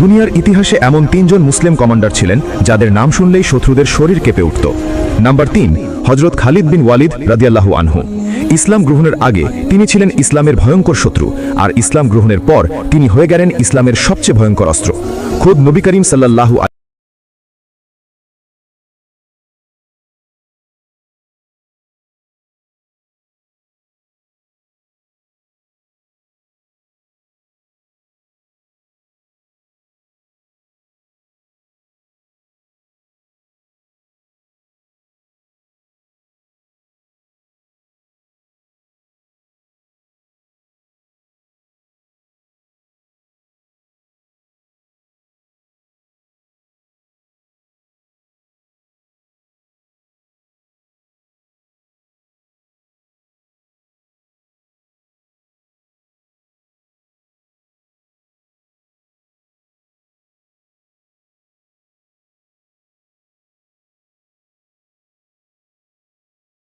দুনিয়ার ইতিহাসে এমন তিনজন মুসলিম কমান্ডার ছিলেন, যাদের নাম শুনলেই শত্রুদের শরীর কেঁপে উঠত। নাম্বার তিন হজরত খালিদ বিন ওয়ালিদ রাদিয়াল্লাহু আনহু। ইসলাম গ্রহণের আগে তিনি ছিলেন ইসলামের ভয়ঙ্কর শত্রু, আর ইসলাম গ্রহণের পর তিনি হয়ে গেলেন ইসলামের সবচেয়ে ভয়ঙ্কর অস্ত্র। খোদ নবী করিম সাল্লাল্লাহু